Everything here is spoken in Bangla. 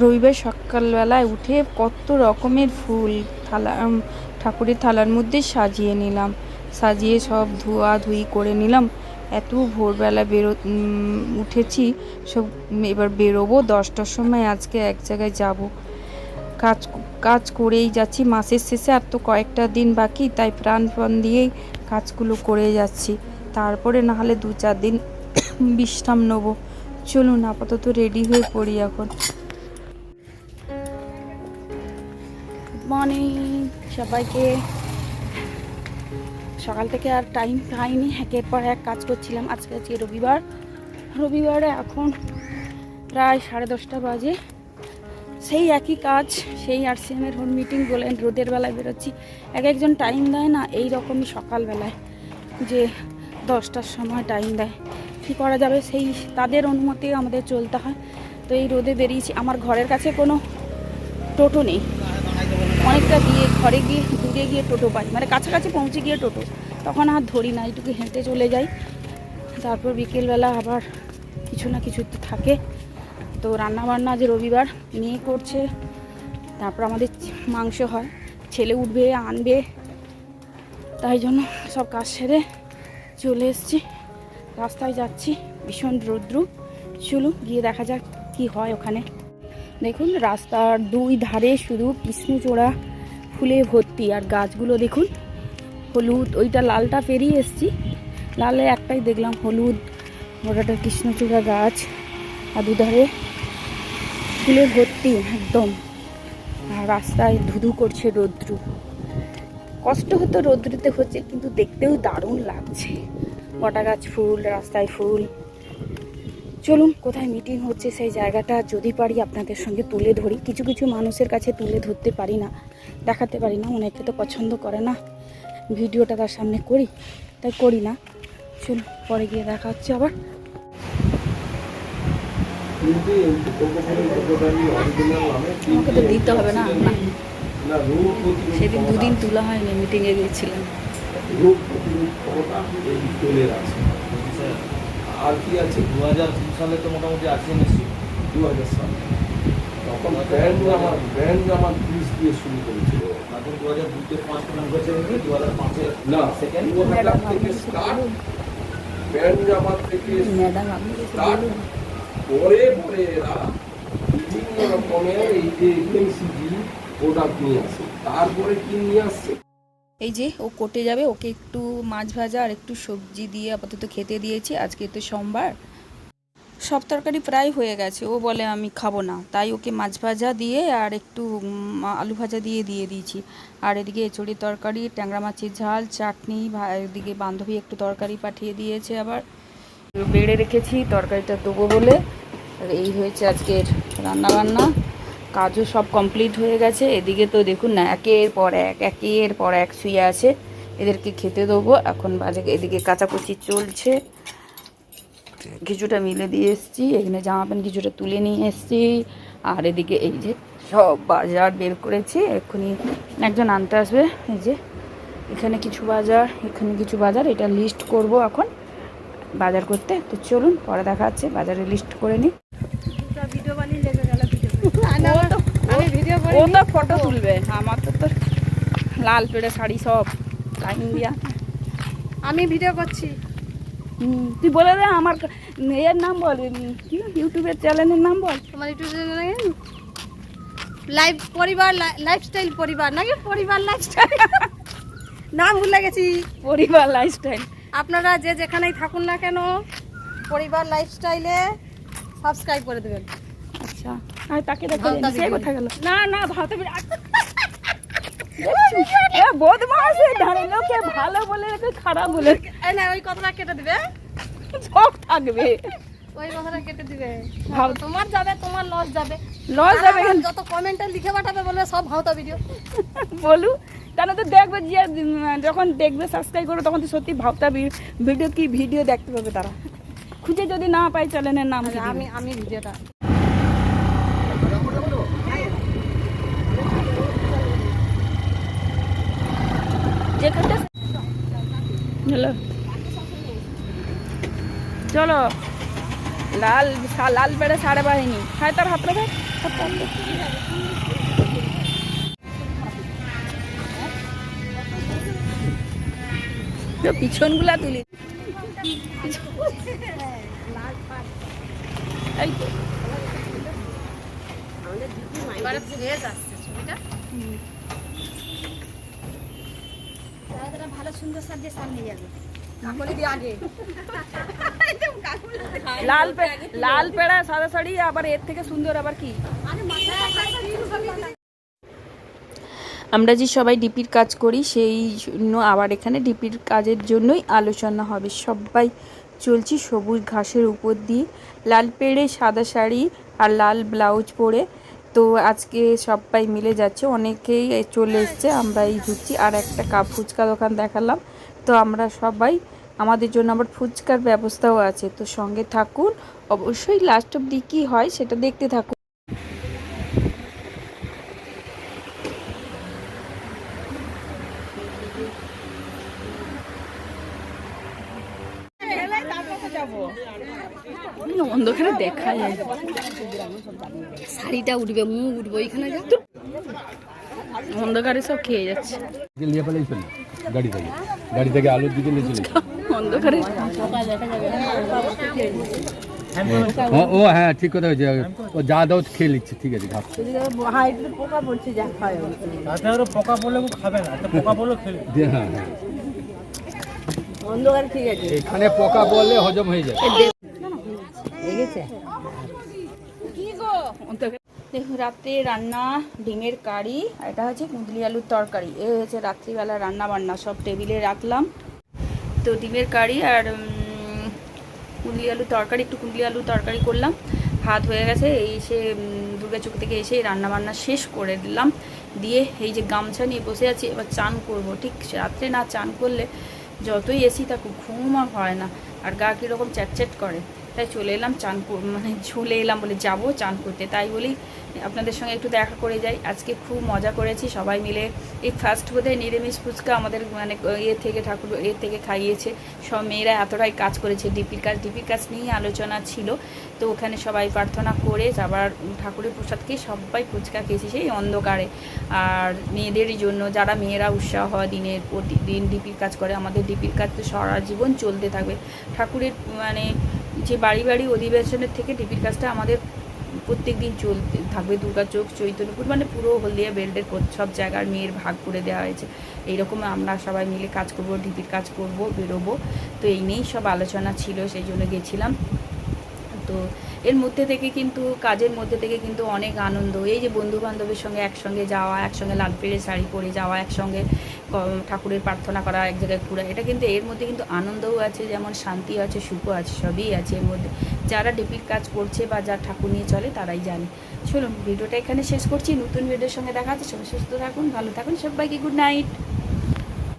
রবিবার সকালবেলায় উঠে কত রকমের ফুল থালা ঠাকুরের থালার মধ্যে সাজিয়ে নিলাম। সাজিয়ে সব ধোয়া ধুই করে নিলাম। এত ভোরবেলা বেরো উঠেছি, সব এবার বেরোবো দশটার সময়, আজকে এক জায়গায় যাব। কাজ কাজ করেই যাচ্ছি, মাসের শেষে আর তো কয়েকটা দিন বাকি, তাই প্রাণপণ দিয়েই কাজগুলো করে যাচ্ছি। তারপরে না হলে দু চার দিন বিশ্রাম নেব। চলুন, আপাতত রেডি হয়ে পড়ি এখন। মর্নিং সবাইকে। সকাল থেকে আর টাইম পাইনি, একের পর এক কাজ করছিলাম। আজকে আজকে রবিবার। রবিবারে এখন প্রায় সাড়ে দশটা বাজে। সেই একই কাজ, সেই আরসিএমের হোম মিটিং বলেন রোদের বেলায় বেরোচ্ছি। এক একজন টাইম দেয় না, এই রকমই সকালবেলায় যে দশটার সময় টাইম দেয়। কী করা যাবে? সেই, তাদের অনুমতি আমাদের চলতে হয়। তো এই রোদে বেরিয়েছি। আমার ঘরের কাছে কোনো টোটো নেই। অনেকটা গিয়ে ঘরে গিয়ে দূরে গিয়ে টোটো পাই মানে কাছাকাছি পৌঁছে গিয়ে টোটো। তখন আর ধরি না এইটুকু হেঁটে চলে যাই। তারপর বিকেলবেলা আবার কিছু না কিছু তো থাকে। তো রান্নাবান্না যে রবিবার, মেয়ে করছে। তারপর আমাদের মাংস হয়, ছেলে উঠবে, আনবে। তাই জন্য সব কাজ সেরে চলে এসেছি। রাস্তায় যাচ্ছি, ভীষণ রৌদ্র। চলুন গিয়ে দেখা যাক কি হয় ওখানে। দেখুন, রাস্তার দুই ধারে শুধু কৃষ্ণচূড়া ফুলে ভর্তি। আর গাছগুলো দেখুন, হলুদ, ওইটা লালটা পেরিয়ে এসছি। লালে একটাই দেখলাম, হলুদ, ওটাটা কৃষ্ণচূড়া গাছ। আর দুধারে ফুলে ভর্তি, একদম। আর রাস্তায় ধুধু করছে রৌদ্র। কষ্ট হতো রৌদ্রতে হচ্ছে, কিন্তু দেখতেও দারুণ লাগছে। বটা গাছ ফুল, রাস্তায় ফুল। চলুন কোথায় মিটিং হচ্ছে সেই জায়গাটা যদি পারি আপনাদের সঙ্গে তুলে ধরি। কিছু কিছু মানুষের কাছে তুলে ধরতে পারি না দেখাতে পারি না অনেকে তো পছন্দ করে না। ভিডিওটা তার সামনে করি তাই করি না। চলুন পরে গিয়ে দেখা হচ্ছে আবার। আমাকে তো দিতে হবে না না। সেদিন দুদিন তোলা হয়নি মিটিংয়ে গিয়েছিলাম। আর কি আছে? দু হাজার তিন সালে তো মোটামুটি আসিয়ে নিশ্চয়ই দু হাজার সালে। তখন ব্যান্ড আমার ব্যান্ড আমার পুলিশ দিয়ে শুরু করেছিল। তারপর দু হাজার দুইতে পাঁচ প্রদান করেছে দু হাজার পাঁচে না সেকেন্ড দু হাজার থেকে স্টার্ট ব্যান্ড জামাত থেকে স্টার্ট পরে পরে এরা বিভিন্ন রকমের এই যে এমসিজি প্রোডাক্ট নিয়ে আসে। তারপরে কি নিয়ে আসছে এই যে ও কোটে যাবে, ওকে একটু মাছ ভাজা আর একটু সবজি দিয়ে আপাতত খেতে দিয়েছি, আজকে তো সোমবার। সব তরকারি প্রায় হয়ে গেছে, ও বলে আমি খাব না। তাই ওকে মাছ ভাজা দিয়ে আর একটু আলু ভাজা দিয়ে দিয়ে দিয়েছি। আর এদিকে এচড়ি তরকারি, ট্যাংরা মাছের ঝাল, চাটনি এদিকে বান্ধবী একটু তরকারি পাঠিয়ে দিয়েছে আবার। বেড়ে রেখেছি, তরকারিটা দেবো বলে। আর এই হয়েছে আজকের রান্না বান্না কাজও সব কমপ্লিট হয়ে গেছে। এদিকে তো দেখুন না, একের পর এক, একের পর এক শুয়ে আছে। এদেরকে খেতে দেবো। এখন বাজে এদিকে কাচাকুচি চলছে। কিছুটা মিলে দিয়ে এসেছি। এখানে জামা প্যান্ট কিছুটা তুলে নিয়ে এসেছি। আর এদিকে এই যে সব বাজার বের করেছি। এক্ষুনি একজন আনতে আসবে। এই যে এখানে কিছু বাজার, এখানে কিছু বাজার। এটা লিস্ট করব এখন বাজার করতে। তো চলুন পরে দেখা যাচ্ছে বাজারে লিস্ট করে নিই। আমি ভিডিও করি ও তো ফটো তুলবে। আমার তো তোর লাল পেড়ে শাড়ি সব লাইন দিয়া আমি ভিডিও করছি। তুই বলে দে আমার ক- এর নাম বল কি ইউটিউবের চ্যানেলের নাম বল। তোমার ইউটিউব চ্যানেলে লাইভ পরিবার লাইফস্টাইল পরিবার নাকি পরিবার লাইফস্টাইল নাম ভুলে গেছি। পরিবার লাইফস্টাইল আপনারা যে যেখানেই থাকুন না কেন পরিবার লাইফস্টাইলে সাবস্ক্রাইব করে দেবেন। আর তাকে দেখো সে বিরিয়ানি। গেল? না না ভাবতে বদমাস লোকে ভালো বলে রেখে খারাপ বলে না ওই কথাটা কেটে দিবে। সব থাকবে। ওই কথাটা কেটে দিবে। তোমার যাবে তোমার লস যাবে। লস যাবে যত কমেন্টে লিখে পাঠাবে বলে সব ভাওতা ভিডিও বলু তাহলে তো দেখবে যে যখন দেখবে সাবস্ক্রাইব করবে তখন তো সত্যি ভাবতা ভিডিও কি ভিডিও দেখতে পাবে তারা। খুঁজে যদি না পাই চ্যানেলের নাম আমি আমি ভিডিওটা যেখানটা চলো। লাল লাল পেড়ে সাড়ে বাহিনী। খায় তার হাতটা। তো পিছনগুলা তুলি। এই তো। এবারে ফ্রেশ আসছে ছবিটা ভালো সুন্দর সামনে যাবে। লাল পেড়া সাদা শাড়ি আবার এর থেকে সুন্দর আবার কি? আমরা যে সবাই ডিপির কাজ করি সেই জন্য আবার এখানে ডিপির কাজের জন্যই আলোচনা হবে। সবাই চলছি সবুজ ঘাসের উপর দিয়ে। লাল পেড়ে সাদা শাড়ি আর লাল ব্লাউজ পরে তো আজকে সবাই মিলে যাচ্ছে, অনেকেই চলে এসছে আমরা এই ঢুকছি। আর একটা কাপ ফুচকা দোকান দেখালাম। তো আমরা সবাই, আমাদের জন্য আবার ফুচকার ব্যবস্থাও আছে। তো সঙ্গে থাকুন, অবশ্যই লাস্ট অব্দি কী হয় সেটা দেখতে থাকুন অন্ধকারে দেখা যায় শাড়িটা উঠবে মুখ উঠবে ওইখানে যা। অন্ধকারে সব খেয়ে যাচ্ছে। নিয়ে পালাই চলে গাড়ি থেকে। গাড়ি থেকে আলুর দিকে নিয়ে চলে অন্ধকারে। হ্যাঁ, ও হ্যাঁ ঠিক কথা হয়েছে ও যা দাও খেয়ে নিচ্ছে ঠিক আছে পোকা পড়লে খাবে না পোকা পড়লে খেলে দিয়ে হ্যাঁ হ্যাঁ এখানে পোকা বললে হজম হয়ে যায়। দেখুন রাত্রে রান্না ডিমের কারি এটা হচ্ছে কুঁদলি আলুর তরকারি। এ হচ্ছে রাত্রিবেলা রান্না বান্না, সব টেবিলে রাখলাম। তো ডিমের কারি আর কুঁদলি আলুর তরকারি, একটু কুঁদলি আলুর তরকারি করলাম। ভাত হয়ে গেছে, এই এসে দুর্গাচক থেকে এসে রান্না বান্না শেষ করে দিলাম। দিয়ে এই যে গামছা নিয়ে বসে আছি, এবার চান করব। ঠিক রাত্রে না চান করলে যতই এসি থাকুক, ঘুম হয় না। আর গা কীরকম চ্যাট চ্যাট করে। তাই চলে এলাম চান কর- মানে চলে এলাম বলে যাব চান করতে তাই বলি আপনাদের সঙ্গে একটু দেখা করে যাই। আজকে খুব মজা করেছি, সবাই মিলে। এই ফার্স্ট বোধহয় নিরামিষ ফুচকা আমাদের মানে ইয়ে থেকে ঠাকুর, এ থেকে খাইয়েছে। সব মেয়েরা এতটাই কাজ করেছে, ডিপির কাজ ডিপির কাজ নিয়েই আলোচনা ছিল। তো ওখানে সবাই প্রার্থনা করে আবার ঠাকুরের প্রসাদকে সবাই ফুচকা খেয়েছি সেই অন্ধকারে। আর মেয়েদেরই জন্য, যারা মেয়েরা উৎসাহ হয় দিনের প্রতিদিন ডিপির কাজ করে, আমাদের ডিপির কাজ তো সারা জীবন চলতে থাকবে। ঠাকুরের মানে যে বাড়ি বাড়ি অধিবেশনের থেকে টিভির কাজটা আমাদের প্রত্যেক দিন চলতে থাকবে দুর্গা চোখ চৈতন্যপুর মানে পুরো হলদিয়া বেল্টের সব জায়গার মেয়ের ভাগ করে দেওয়া হয়েছে। এইরকম আমরা সবাই মিলে কাজ করব, ঢিপির কাজ করব, বেরোবো। তো এই নিয়েই সব আলোচনা ছিল, সেই জন্য গেছিলাম। তো এর মধ্যে থেকে কিন্তু, কাজের মধ্যে থেকে কিন্তু অনেক আনন্দ। এই যে বন্ধু বান্ধবের সঙ্গে একসঙ্গে যাওয়া, একসঙ্গে লাল পেড়ে শাড়ি পরে যাওয়া, একসঙ্গে ঠাকুরের প্রার্থনা করা, এক জায়গায় ঘোরা, এটা কিন্তু এর মধ্যে কিন্তু আনন্দও আছে, যেমন শান্তি আছে, সুখও আছে, সবই আছে এর মধ্যে। যারা ডিপির কাজ করছে বা যারা ঠাকুর নিয়ে চলে তারাই জানে। চলুন, ভিডিওটা এখানে শেষ করছি। নতুন ভিডিওর সঙ্গে দেখা হচ্ছে, সবাই সুস্থ থাকুন, ভালো থাকুন, সবাইকে গুড নাইট